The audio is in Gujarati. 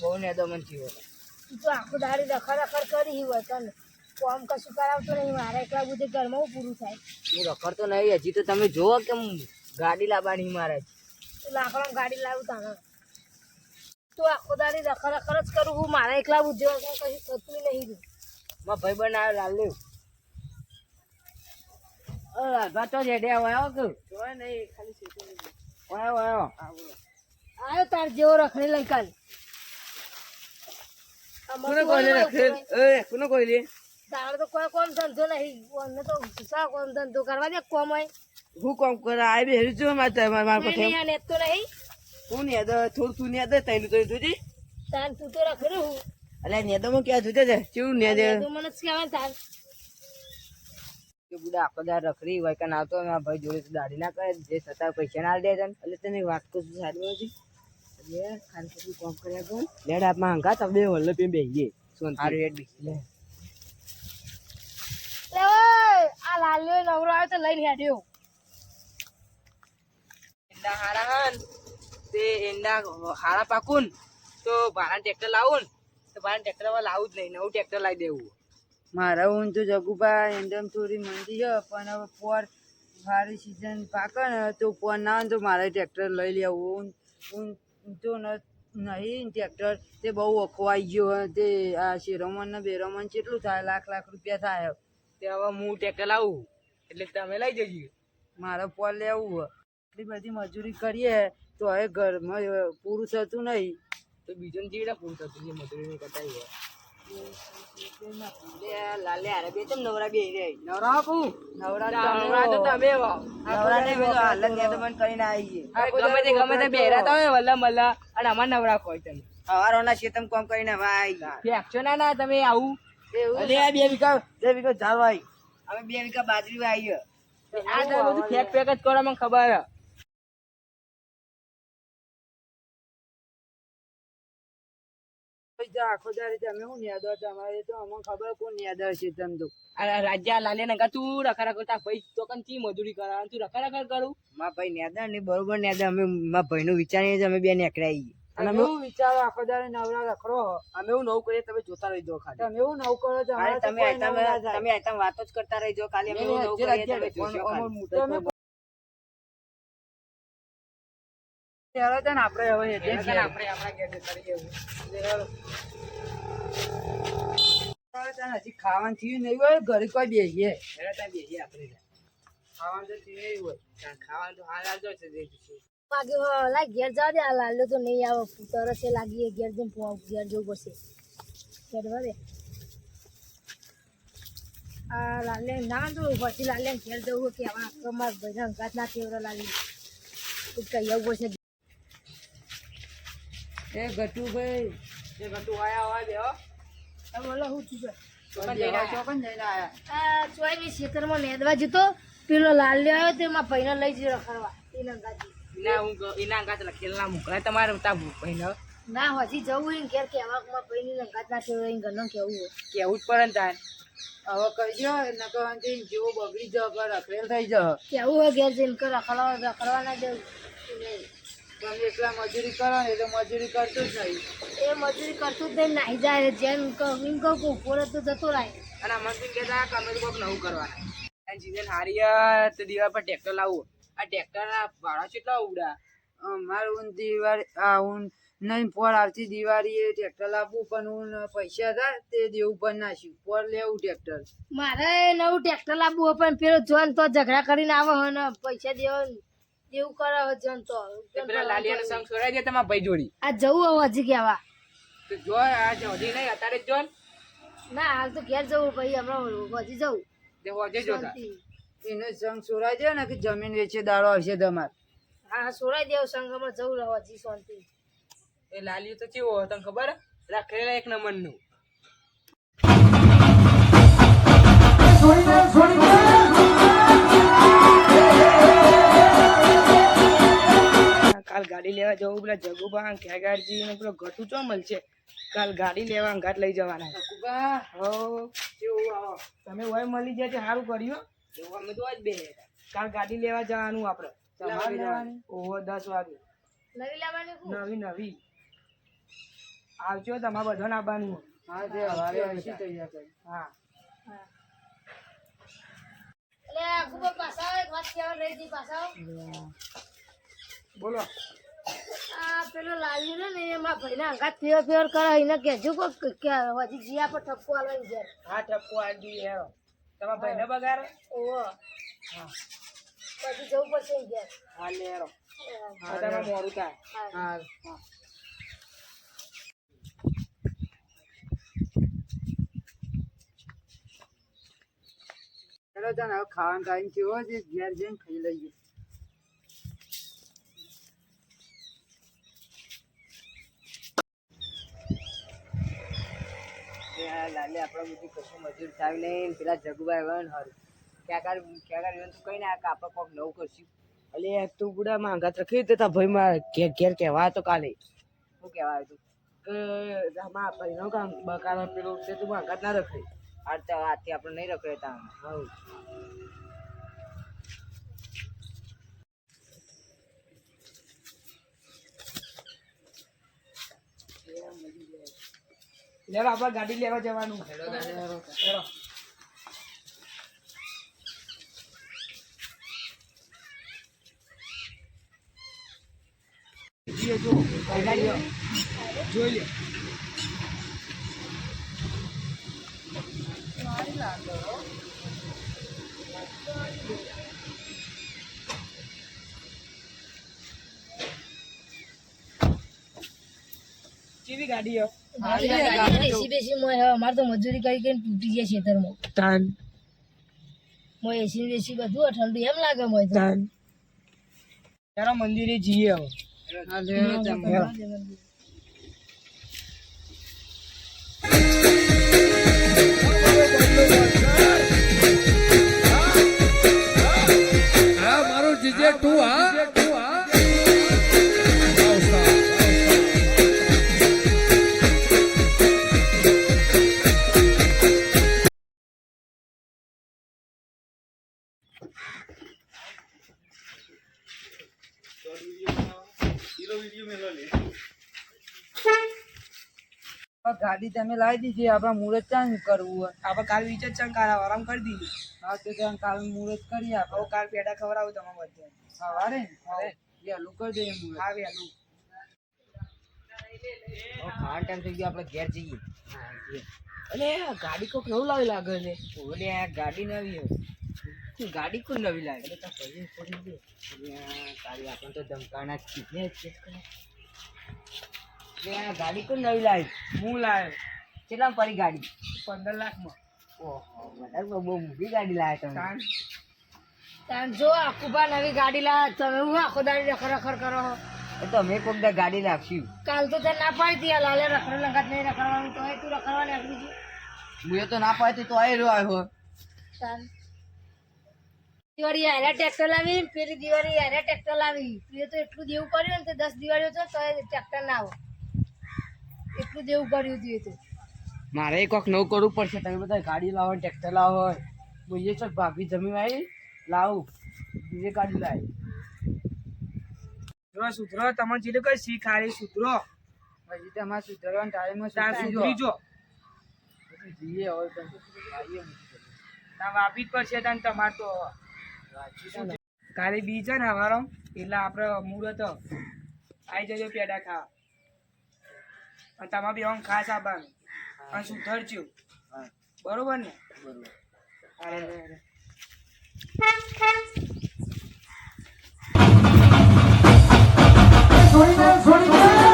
બહુ નેદમન થયો તું તો આખું દાડી રખડ રખડ કરી હોય તને કોમ કશું કરાવતો નહીં મારે એકલા બધે ઘરમાં હું પૂરું થાય. હું રખડતો નહીં હજી તો તમે જોવો કે ગાડી લાવવાની મારે. તું લાકડા ગાડી લાવું તાને તું આખો દાડી રખડ રખડ જ કરું હું મારા એકલા બુદ્ધિ કશું થતું નહીં રહ્યું. મારા ભાઈ બનાવે લાલ લેવ રાધા તો જેડે આવ્યો કે? જોય નહીં ખાલી આવ્યો આવ્યો આવ્યો તાર જેવો રખડી લઈ કાલ. કોને કોને રખેલ એ કોને કોઈ લે તારે તો કોઈ કોમ ધંધો નહીં. અમને તો શા કોમ ધંધો કરવા દે કોમ હોય. હું કોમ કરે? આ બે હેરી જો માર માર નહીં, નહીં, આ નેત તો નહીં. હું નેદ થોડું તું નેદ તૈનું તો જોજી. તાર તું તો રખડ્યું હું. અલે નેદમાં ક્યાં જોજે છે? ને દે તું મને કહેવાય તાર. કે બુડા આખો દાડ રખડી હોય કે આવતો તો ભાઈ જોડે દાડી ના કરે જે છતાં પૈસા ના દે છે એટલે તને વાત કરું સારી સારી હતી લેડ આપમાં હંગા તમે બે પે બેહીએ બી લે. લે ઓય, આ લાલ્યો નવરો આવ્યો તો લઈને હેડ્યો. એંડા હારા હન. તે એંડા હારા પાકુન. તો ભાડા ટ્રેક્ટર લાવું તો ભાડા ટ્રેક્ટરમાં લાવું જ નહીં નવું ટ્રેક્ટર લાવી દેવું. મારા હું તો જગુભા એંડમ થોડી મંદી છે પણ હવે પોર સારી સીઝન પાકે ને તો પોર ના તો મારે ટ્રેક્ટર લઈ લેવું. હું તો નહીં ટ્રેક્ટર તે બહુ અખવાઈ ગયો તે આ શેરોમન ને બેરોમન કેટલું થાય લાખ લાખ રૂપિયા થાય. તે હવે હું ટ્રેક્ટર લાવું એટલે તમે લઈ જજો. મારે પોલ લેવું એટલી બધી મજૂરી કરીએ તો હવે ઘરમાં પૂરું થતું નહીં. તો બીજું જીવડા પૂરું થતું મજૂરી કરતા હોય. લાલે નવરા બે રે નવરા આપું નવરા તમે ને તો તમે કામ કરીને હવે ના ના તમે આવું અલે આ બે વીઘા બે વીઘા અમે બે વીઘા બાજરી વાવી આ તો બધું મને ખબર. હે આખો દાડી તમે હું નેદો તમારે તો અમને ખબર કોણ નેદર છે તમ તો. રાજ્યા લાલે નકા તું રખા રખા તા ભાઈ તો કન ચી મજૂરી કરા તું રખા રખા કરું? મા ભાઈ નેદર ને બરોબર નેદર અમે માં ભાઈ નું વિચારીએ અમે બે નેકરાઈ અને અમે હું વિચારો આખો દાડી નવરા રખડો અમે હું નવું કરીએ તમે જોતા રહી દો ખાલી. તમે એવું નવું કરો છો તમે તમે તમે વાતો જ કરતા રહી જો ખાલી અમે નવું કરીએ તમે જોશો ચાલો તને આપણે હવે હેડે છીએ. ચાલો તને હજી ખાવાનું થયું નહીં હોય ઘરે કોઈ બેસીએ. ખાવાનું તો થયું નહીં હોય. ખાવાનું તો હાલ આવજો છે દેખી વાગે ઘેર જવા દે આ લાલ્યો તો નહીં આવે. તરસ લાગી ઘેર જઈને પો- ઘેર જવું પડશે. ઘેર વળે આ લાલે ના તો પછી લાલે ઘેર જવું કે આવા કમાર ભાઈ અંગાત ના કેવડો લાગી કહી આવું પડશે. એ ગટુભાઈ. એ ગટુ આયા હોય બે હો. બોલો હું છું ખેતરમાં નેદવા જતો પેલો લાલ લે આવ્યો તે માં પૈના લઈ જઈ રખડવા. એને ગાજી. ના હું એના અંગાત લખેલ ના મોકલાય તમારે તા ભાઈને ના હજી જવું હોય ને ઘેર કહેવા કે મારા ભાઈની અંગાત ના એને ઘરનો કેવું હોય. કેવું જ પડે ને તાર. હવે કરજો નકર અંતિમ જેવો બગડી જાવ પર રખડેલ થઈ જાવ. કેવું હોય ઘેર જઈને કે રખડવા રખડવા ના જવું. તમે એકલા મજૂરી કરો ને એટલે મજૂરી કરતું જ નહીં. એ મજૂરી કરતું જ નહીં નાહી જાય. જેમ કહું એમ કહું કે ઊભો તો જતો રહે. અને અમરસિંહ કહેતા કે તો કોઈક નવું કરવાના. સીઝન હારી તો દિવાળ પર ટ્રેક્ટર લાવવું આ ટ્રેક્ટર ના ભાડા કેટલા ઉડા? મારું દિવાળી આ નહીં પોર આવતી દિવાળીએ ટ્રેક્ટર લાવવું પણ હું પૈસા હતા તે દેવું પણ નાખ્યું પોર લેવું ટ્રેક્ટર મારે નવું ટ્રેક્ટર લાવવું પણ પેલો જોન તો ઝઘડા કરીને આવે હોય ને પૈસા દેવા દેવું કરે જન તો. પેલા લાલિયાનો સંગ છોડાઈ દે તમારા ભાઈ જોડી આ જવું હવે હજી કહેવા તો જો આ જોડી નહીં અત્યારે જ જો ના. હાલ તો ઘેર જવું ભાઈ હમણાં હજી જવું. તે હોજે જો. એનો સંગ છોડાઈ દે ને કે જમીન વેચે દાડો હશે તમાર. હા હા સોડાઈ સંગ હમણાં જવું રહો હજી શાંતિ. એ લાલિયો તો કેવો તને ખબર? રાખેલા એક નંબરનું કાલ ગાડી લેવા જવું પેલા જગુબા ખેગારજી ને પેલો ઘટુ ચો મળશે કાલ ગાડી લેવા ઘાટ લઈ જવાના જગુબા. હો તમે હોય મળી જાય સારું કર્યું અમે તો આજ બે કાલ ગાડી લેવા જવાનું આપણે તમારે લેવાની ઓહો દસ વાગે. નવી લાવવાની નવી નવી. આવજો તમારે બધાને આવવાનું હા જે હવારે આવી તૈયાર કરી હા. એટલે ખૂબ પાછા એક વાત કહેવા રહી હતી પાછા બોલો. આ પેલો લાવ્યું ને એમાં ભાઈને અંગાત ફેર ફેર કરે એને કહેજો કોક કે હજી જીયા પર ઠપકો આલવાની છે હા ટપકો આડી હેરો. તમારા ભાઈને બગાડો? ઓહો. પછી જવું પડશે ને ઘેર. હા લે હેરો. બધામાં મોડું થાય હા. હા. ચલો તને હવે ખાવાનું ટાઈમ થયો છે ઘેર જઈને ખાઈ લઈએ. લાલે આપણે બધું કશું મજૂર થાય નહીં. પેલા જગુભાઈ વન હારું. ક્યાં કાર ક્યાં કાર તું કઈ ના આપણે કોક નવું કરશું. એટલે તું બુડા માંગાત રખી દેતા ભાઈ માં ઘેર ઘેર કહેવા તો કાલે. શું કહેવાય તું? કે આમાં પરિણામ કામ બકારા પેલું છે, તું માંગાત ના રખી આ તો આથી આપણે નહીં રખડતા હા લેવા આપણે ગાડી લેવા જવાનું. જોઈ લે કેવી ગાડી હો બેસી બેસી મોય હવે અમારે તો મજૂરી કરી કરીને તૂટી જાય ખેતરમાં તાન. મોય એસી બેસી બધું ઠંડુ એમ લાગે મોય તાન. તારા મંદિરે જઈએ હવે. મારું જીજે ટુ હા? ગાડી તમે લાવી દીધી આપણે મુહૂર્ત ચાંગ કરવું હોય? આપણે કાલ વિચાર ચાંગ કાલ આરામ કરી દીધી. હા તો ત્યાં કાલ મુહૂર્ત કરીએ આપણે કાલ પેડા ખવડાવું તમારે બધે. સવારે? વહેલું કરી દઈએ મુહૂર્ત. હા વહેલું. ખાવાનો ટાઈમ થઈ ગયો આપણે ઘેર જઈએ. અલે ગાડી કોક નવું લાવી લાગે છે. ઓલે આ ગાડી નવી હોય. ગાડી કોણ નવી લાગે તાર આપણને તો ધમકાના જ છે. ને ચેક કરે ગાડી કોણ નવી લાવી? હું લાવ્યો કેટલા પડી ગાડી? પંદર લાખમાં ઓહો વધારે બહુ મોટી ગાડી લાવ્યા તમે. તાન. તાન જો આખુબા નવી ગાડી લાવે તમે હું આખો દાડી રખર રખર કરો? એ તો અમે કોક ગાડી લાવશું કાલ તો તને ના પાડી આ લાલે રખડ લંગાત નહીં રખડવાનું તો તું રખડવા નીકળી હું તો ના પાડતી તો આયરો આવ્યો. તાન. દિવાળી હારે ટ્રેક્ટર લાવી પેલી દિવાળી હારે ટ્રેક્ટર લાવી. તું તો એટલું દેવું કર્યું ને તો દસ દિવાળીઓ તો તોય ટ્રેક્ટર ના આવો. એટલું દેવું કર્યું હતું એ તો. મારે કોક નવું કરવું પડશે. તમે બધા ગાડી લાવો ટ્રેક્ટર લાવો. બોલીએ છો ભાભી જમી આવી લાવું. બીજે ગાડી લાવી સુધરો સુધરો તમે જીલે કઈ શીખ હારી સુધરો. પછી તમારે સુધરવાનો ટાઈમ તાર સુધરી જો. જઈએ હવે તો. વાપી જ પડશે તને તમારે તો. કાલે બી છે ને અમારો એટલે આપણે મુહૂર્ત આવી જજો પેડા ખા અને તમારે બે ખાસ આપવાનું અને સુધરચ્યું બરોબર ને? બરોબર. અરે છોડી